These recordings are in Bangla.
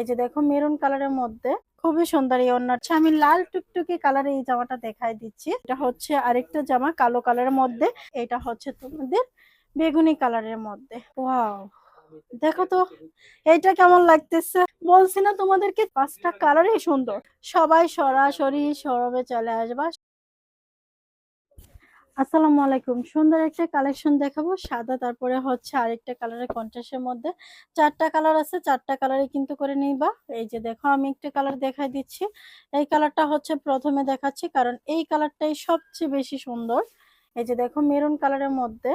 এই যে দেখো মেরুন কালারের মধ্যে খুবই সুন্দর এই ওড়না আচ্ছা, আমি লাল টুকটুকি কালারের এই জামাটা দেখাই দিচ্ছি। এটা হচ্ছে আরেকটা জামা কালো কালারের মধ্যে। এটা হচ্ছে তোমাদের বেগুনি কালারের মধ্যে। ওয়াও দেখো তো এইটা কেমন লাগতেছে? বলছি না তোমাদেরকে পাঁচটা কালারই সুন্দর। সবাই সরাসরি সরবে চলে আসবা। আসসালামু আলাইকুম। সুন্দর একটা কালেকশন দেখাবো। সাদা, তারপরে হচ্ছে আরেকটা কালারের কন্ট্রাস্টের মধ্যে। চারটা কালার আছে, চারটা কালারই কিন্তু করে নিবা। এই যে দেখো, আমি একটা কালার দেখাই দিচ্ছি। এই কালারটা হচ্ছে প্রথমে দেখাচ্ছি, কারণ এই কালারটাই সবচেয়ে বেশি সুন্দর। এই যে দেখো মেরুন কালারের মধ্যে।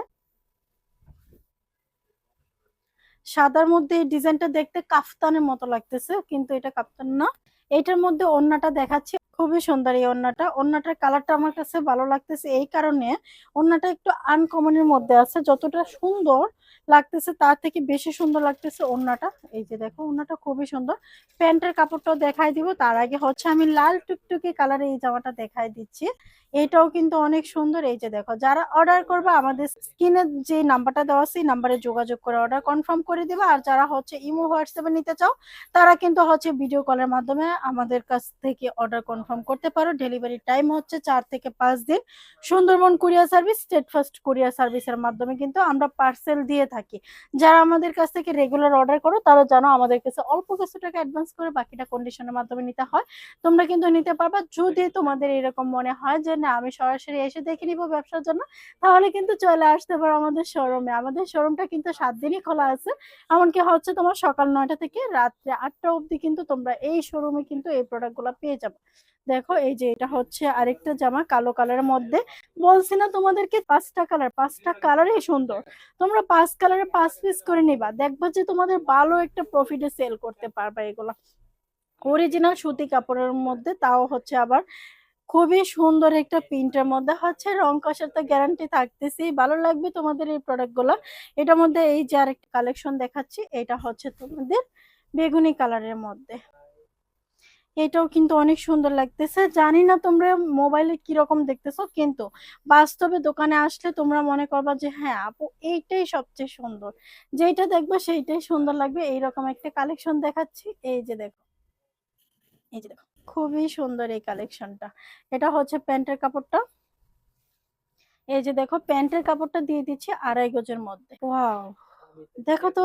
সাদার মধ্যে এই ডিজাইনটা দেখতে কাফতানের মতো লাগতেছে, কিন্তু এটা কাফতান না। এটার মধ্যে অন্যটা দেখাচ্ছি। খুবই সুন্দর এই ওড়নাটা ওড়নাটার কালারটা আমার কাছে ভালো লাগতেছে এই কারণে ওড়নাটা একটু আনকমনের মধ্যে আছে। যতটা সুন্দর লাগতেছে তার থেকে বেশি সুন্দর লাগতেছে ওড়নাটা এই যে দেখো ওড়নাটা খুবই সুন্দর। প্যান্টের কাপড়টাও দেখাই দিব। তার আগে হচ্ছে আমি লাল টুকটুকি কালারে এই জামাটা দেখাই দিচ্ছি। এটাও কিন্তু অনেক সুন্দর। এই যে দেখো, যারা অর্ডার করবে আমাদের স্ক্রিনে যে নাম্বারটা দেওয়া এই নাম্বারে যোগাযোগ করে অর্ডার কনফার্ম করে দিবে। আর যারা হচ্ছে ইমো, হোয়াটসঅ্যাপে নিতে চাও, তারা কিন্তু হচ্ছে ভিডিও কলের মাধ্যমে আমাদের কাছ থেকে অর্ডার কনফার্ম করতে পারো। ডেলিভারি টাইম হচ্ছে চার থেকে পাঁচ দিন। Sundarban courier service state first courier সার্ভিসের মাধ্যমে কিন্তু আমরা পার্সেল দিয়ে থাকি। যারা আমাদের কাছ থেকে রেগুলার অর্ডার করো তারা জানো আমাদের কাছে অল্প কিছু টাকা অ্যাডভান্স করে বাকিটা কন্ডিশনের মাধ্যমে নিতে হয়। তোমরা কিন্তু নিতে পারবা। যদি তোমাদের এরকম মনে হয় যে না আমি সরাসরি এসে দেখে নিব ব্যবসার জন্য তাহলে কিন্তু চলে আসতে পারো আমাদের শোরুমে আমাদের শোরুমটা কিন্তু সাত দিনই খোলা আছে। এমনকি হচ্ছে তোমার সকাল নয়টা থেকে রাত্রে আটটা অবধি কিন্তু তোমরা এই শোরুমে কিন্তু এই প্রোডাক্টগুলো পেয়ে যাবে। দেখো, এই যে এটা হচ্ছে আরেকটা জামা কালো কালারের মধ্যে। বলছি না তোমাদেরকে পাঁচটা কালার, পাঁচটা কালারই সুন্দর। তোমরা পাঁচ কালারে পাঁচ পিস করে নিবা, দেখবা যে তোমাদের ভালো একটা প্রফিটে সেল করতে পারবা এগুলা। অরিজিনাল সুতি কাপড়ের মধ্যে, তাও হচ্ছে আবার খুবই সুন্দর একটা প্রিন্টের মধ্যে। হচ্ছে রং কষার তো গ্যারান্টি থাকতেছি ভালো লাগবে তোমাদের এই প্রোডাক্টগুলো এটার মধ্যে এই যে আরেকটা কালেকশন দেখাচ্ছি, এটা হচ্ছে তোমাদের বেগুনি কালারের মধ্যে। এটাও কিন্তু অনেক সুন্দর লাগতেছে। জানি না তোমরা মোবাইলে কীরকম দেখতেছো, কিন্তু বাস্তবে দোকানে আসলে তোমরা মনে করবা যে হ্যাঁ আপু, এইটাই সবচেয়ে সুন্দর। যেইটা দেখবে সেইটাই সুন্দর লাগবে। এইরকম একটা কালেকশন দেখাচ্ছি। এই যে দেখো, এই যে দেখো, খুবই সুন্দর এই কালেকশনটা। এটা হচ্ছে প্যান্টের কাপড়টা। এই যে দেখো, প্যান্টের কাপড়টা দিয়ে দিচ্ছি আড়াই গজের মধ্যে। ওয়াও! দেখো তো,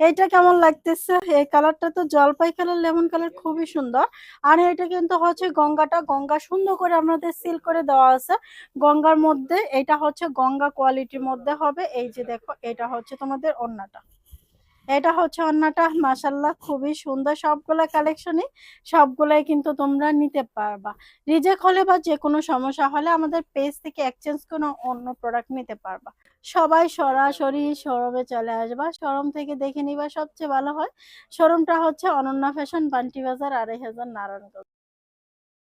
এইটা কেমন লাগতেছে? এই কালারটা তো জলপাই কালার লেমন কালার খুবই সুন্দর। আর এটা কিন্তু হচ্ছে গঙ্গাটা, গঙ্গা সুন্দর করে আমাদের সিল করে দেওয়া আছে। গঙ্গার মধ্যে এটা হচ্ছে গঙ্গা কোয়ালিটির মধ্যে হবে। এই যে দেখো, এটা হচ্ছে তোমাদের ওড়নাটা। এটা হচ্ছে অন্যটা। মাসাল্লাহ খুবই সুন্দর। সবগুলা কালেকশনই সবগুলাই কিন্তু তোমরা নিতে পারবা। রিজেক্ট হলে বা যে কোনো সমস্যা হলে আমাদের পেজ থেকে এক্সচেঞ্জ কোনো অন্য প্রোডাক্ট নিতে পারবা। সবাই সরাসরি শোরুমে চলে আসবা। শোরুম থেকে দেখে নিবা সবচেয়ে ভালো হয়। শোরুমটা হচ্ছে অনন্যা ফ্যাশন বান্টি বাজার, আড়াই হাজার নারায়ণগঞ্জ।